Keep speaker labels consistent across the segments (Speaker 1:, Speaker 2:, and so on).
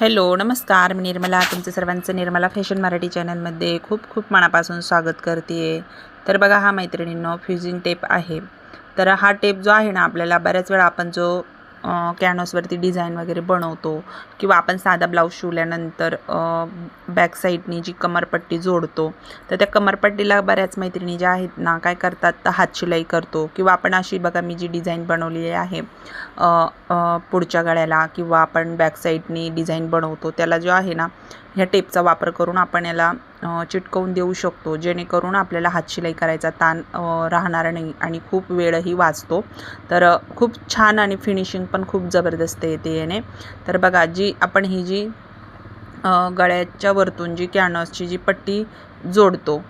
Speaker 1: Hello नमस्कार. मी निर्मला तुमचं सर्वांचं निर्मला फॅशन मराठी चॅनलमध्ये खूप खूप मनापासून स्वागत करते. तर बघा हा मैत्रिणींनो फ्युजिंग टेप आहे. तर हा टेप जो आहे ना आपल्याला बऱ्याच वेळा आपण जो कॅनॉसवरती डिझाईन वगैरे बनवतो किंवा आपण साधा ब्लाऊज शिवल्यानंतर बॅकसाईडनी जी कमरपट्टी जोडतो तर त्या कमरपट्टीला बऱ्याच मैत्रिणी ज्या आहेत ना काय करतात तर हात शिलाई करतो. किंवा आपण अशी बघा मी जी डिझाईन बनवलेली आहे पुढच्या गळ्याला किंवा आपण बॅकसाईडनी डिझाईन बनवतो त्याला जो आहे ना ह्या टेपचा वापर करून आपण याला चिटकवून देऊ शकतो. जेणेकरून आपल्याला हातशिलाई करायचा ताण राहणार नाही आणि खूप वेळही वाचतो. तर खूप छान आणि फिनिशिंग पण खूप जबरदस्त येते याने. तर बघा जी आपण ही जी गळ्याच्या वरतून जी कॅनॉसची जी पट्टी जोडतो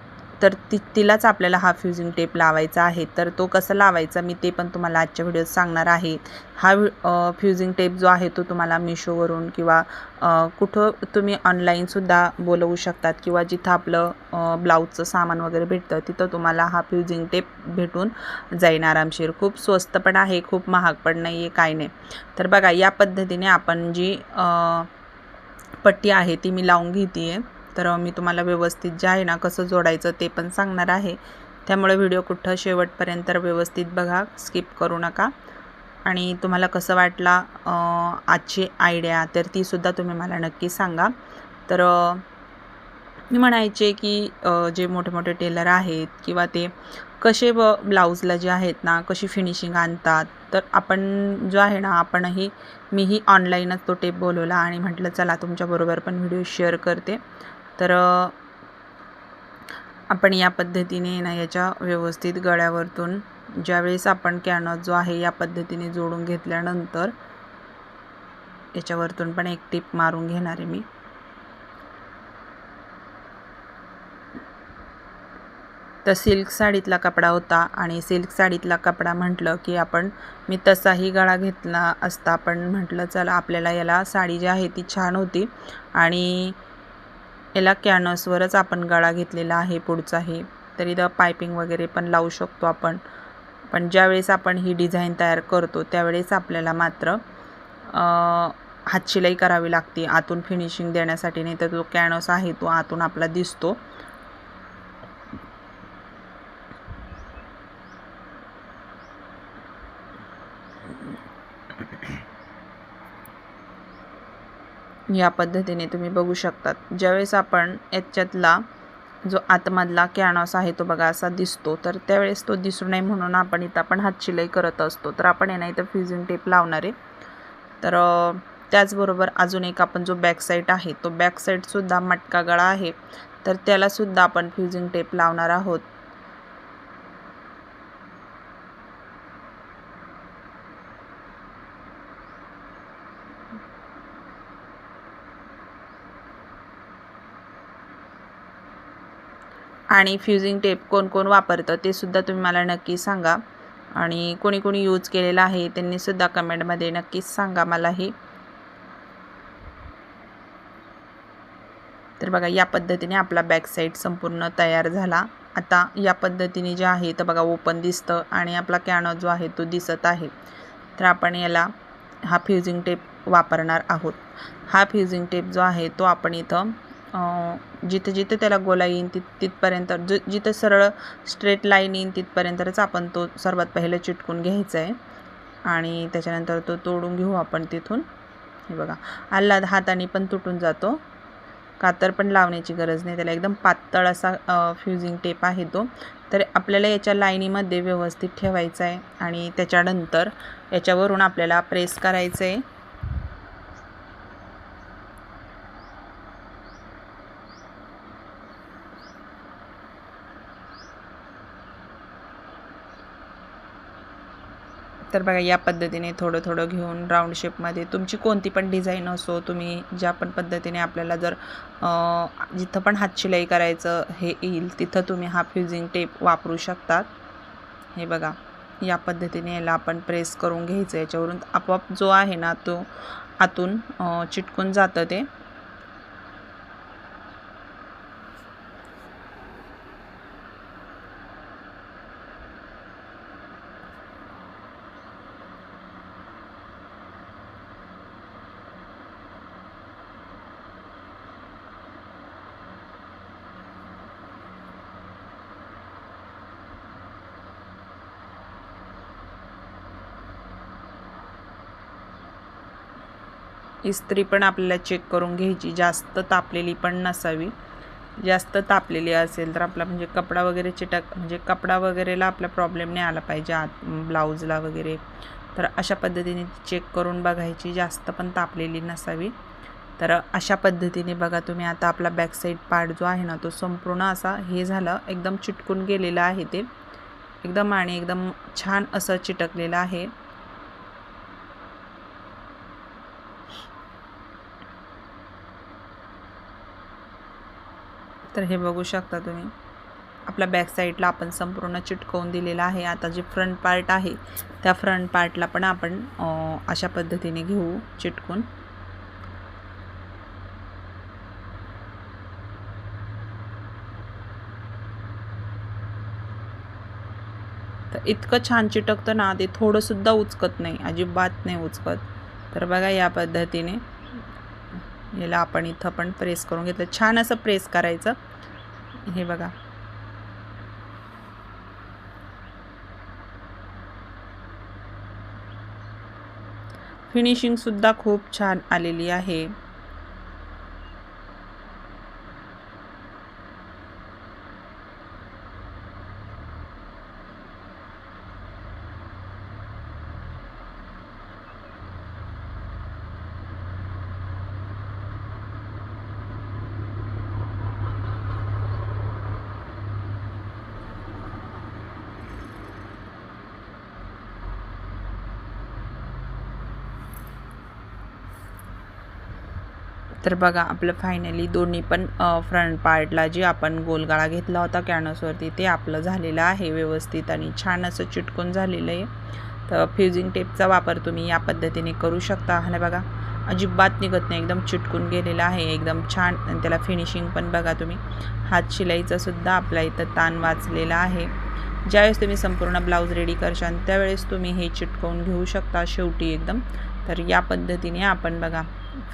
Speaker 1: तर ती तिलाच आपल्याला हा फ्युजिंग टेप लावायचा आहे. तर तो कसा लावायचा मी ते पण तुम्हाला आजच्या व्हिडिओत सांगणार आहे. हा फ्युजिंग टेप जो आहे तो तुम्हाला मिशोवरून किंवा कुठं तुम्ही ऑनलाईनसुद्धा बोलवू शकतात किंवा जिथं आपलं ब्लाऊजचं सामान वगैरे भेटतं तिथं तुम्हाला हा फ्युजिंग टेप भेटून जाईन आरामशीर. खूप स्वस्त पण आहे खूप महाग पण नाही आहे काय नाही. तर बघा या पद्धतीने आपण जी पट्टी आहे ती मी लावून घेते आहे तर मी तुम्हाला व्यवस्थित जे आहे ना कसं जोडायचं ते पण सांगणार आहे. त्यामुळे व्हिडिओ कुठं शेवटपर्यंत व्यवस्थित बघा स्किप करू नका. आणि तुम्हाला कसं वाटला आजची आयडिया तर तीसुद्धा तुम्ही मला नक्की सांगा. तर मी म्हणायचे की जे मोठे मोठे टेलर आहेत किंवा ते कसे व ब्लाऊजला जे आहेत ना कशी फिनिशिंग आणतात तर आपण जो आहे ना आपणही मीही ऑनलाईनच तो टेप बोलवला आणि म्हटलं चला तुमच्याबरोबर पण व्हिडिओ शेअर करते. तर आपण या पद्धतीने ना याच्या व्यवस्थित गळ्यावरतून ज्यावेळेस आपण कॅनॉस जो आहे या पद्धतीने जोडून घेतल्यानंतर याच्यावरतून पण एक टिप मारून घेणार आहे मी. तर सिल्क साडीतला कपडा होता आणि सिल्क साडीतला कपडा म्हटलं की आपण मी तसाही गळा घेतला असता पण म्हटलं चला आपल्याला याला साडी जी आहे ती छान होती आणि याला कॅनसवरच आपण गळा घेतलेला आहे पुढचाही. तरी द पायपिंग वगैरे पण लावू शकतो आपण. पण ज्यावेळेस आपण ही डिझाईन तयार करतो त्यावेळेस आपल्याला मात्र हातशिलाई करावी लागते. आतून फिनिशिंग देण्यासाठी नाही तर जो कॅनस आहे तो आतून आपला दिसतो. या पद्धतीने तुम्ही बघू शकतात. ज्यावेळेस आपण याच्यातला जो आतमधला कॅनॉस आहे तो बघा असा दिसतो तर त्यावेळेस तो दिसू नये म्हणून आपण इथं आपण हातशिलाई करत असतो. तर आपण यांना इथं फ्युजिंग टेप लावणार आहे. तर त्याचबरोबर अजून एक आपण जो बॅक साईड आहे तो बॅक साईडसुद्धा मटका गळा आहे. तर त्यालासुद्धा आपण फ्युजिंग टेप लावणार आहोत. आणि फ्युजिंग टेप कोण कोण वापरतं ते सुद्धा तुम्ही मला नक्की सांगा. आणि कोणी कोणी यूज केलेला आहे त्यांनी सुद्धा कमेंटमध्ये नक्कीच सांगा मलाही. तर बघा या पद्धतीने आपला बॅक साईड संपूर्ण तयार झाला. आता या पद्धतीने जे आहे तर बघा ओपन दिसतं आणि आपला कॅनो जो आहे तो दिसत आहे. तर आपण याला हा फ्युजिंग टेप वापरणार आहोत. हा फ्युजिंग टेप जो आहे तो आपण इथं जिथं जिथं त्याला गोला येईन तिथ तिथपर्यंत ज जिथं सरळ स्ट्रेट लाईन येईन तिथपर्यंतच आपण तो सर्वात पहिलं चिटकून घ्यायचा आहे आणि त्याच्यानंतर तो तोडून घेऊ आपण तिथून. हे बघा आल्हाद हाताने पण तुटून जातो. कातर पण लावण्याची गरज नाही त्याला एकदम पातळ असा फ्युजिंग टेप आहे तो. तर आपल्याला याच्या लाईनीमध्ये व्यवस्थित ठेवायचा आहे आणि त्याच्यानंतर याच्यावरून आपल्याला प्रेस करायचं आहे तर बघा या पद्धतीने थोडं थोडं घेऊन राऊंड शेपमध्ये तुमची कोणती पण डिझाईन असो तुम्ही ज्या पण पद्धतीने आपल्याला जर जिथं पण हातशिलाई करायचं हे येईल तिथं तुम्ही हा फ्युजिंग टेप वापरू शकतात. हे बघा या पद्धतीने याला आपण प्रेस करून घ्यायचं याच्यावरून आपोआप जो आहे ना तो आतून चिटकून जातं ते. इस्त्री पण आपल्याला चेक करून घ्यायची. जास्त तापलेली पण नसावी. जास्त तापलेली असेल तर आपला म्हणजे कपडा वगैरे चिटक म्हणजे कपडा वगैरेला आपला प्रॉब्लेम नाही आला पाहिजे आत ब्लाऊजला वगैरे. तर अशा पद्धतीने चेक करून बघायची. जास्त पण तापलेली नसावी. तर अशा पद्धतीने बघा तुम्ही. आता आपला बॅक साईड पार्ट जो आहे ना तो संपूर्ण असा हे झालं एकदम चिटकून गेलेला आहे ते. एकदम आणि एकदम छान असं चिटकलेलं आहे. तर हे बघू शकता तुम्ही. आपल्या बॅक साईडला आपण संपूर्ण चिटकवून दिलेला आहे. आता जे फ्रंट पार्ट आहे त्या फ्रंट पार्टला पण आपण अशा पद्धतीने घेऊ चिटकून. तर इतकं छान चिटकतं ना ते थोडंसुद्धा उचकत नाही. अजिबात नाही उचकत. तर बघा या पद्धतीने. याला आपण इथं पण प्रेस करून घेतलं. छान असं प्रेस करायचं. हे बघा. फिनिशिंगसुद्धा खूप छान आलेली आहे. तर बघा आपलं फायनली दोन्ही पण फ्रंट पार्टला जे आपण गोलगाळा घेतला होता कॅनसवरती ते आपलं झालेलं आहे व्यवस्थित आणि छान असं चिटकून झालेलं आहे. तर फ्युजिंग टेपचा वापर तुम्ही या पद्धतीने करू शकता. हा बघा अजिबात निघत नाही एकदम चिटकून गेलेला आहे एकदम छान. आणि त्याला फिनिशिंग पण बघा तुम्ही हात शिलाईचा सुद्धा आपल्या इथं ताण वाचलेला आहे. ज्यावेळेस तुम्ही संपूर्ण ब्लाऊज रेडी करशाल त्यावेळेस तुम्ही हे चिटकवून घेऊ शकता शेवटी एकदम. तर या पद्धतीने आपण बघा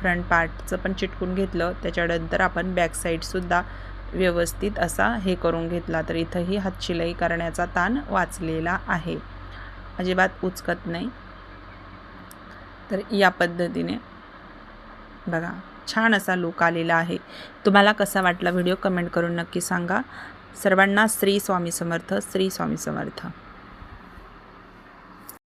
Speaker 1: फ्रंट पार्टचं पण चिटकून घेतलं. त्याच्यानंतर आपण बॅक साईडसुद्धा व्यवस्थित असा हे करून घेतला. तर इथंही हातशिलाई करण्याचा ताण वाचलेला आहे. अजिबात उचकत नाही. तर या पद्धतीने बघा छान असा लुक आलेला आहे. तुम्हाला कसा वाटला व्हिडिओ कमेंट करून नक्की सांगा. सर्वांना श्री स्वामी समर्थ श्री स्वामी समर्थ.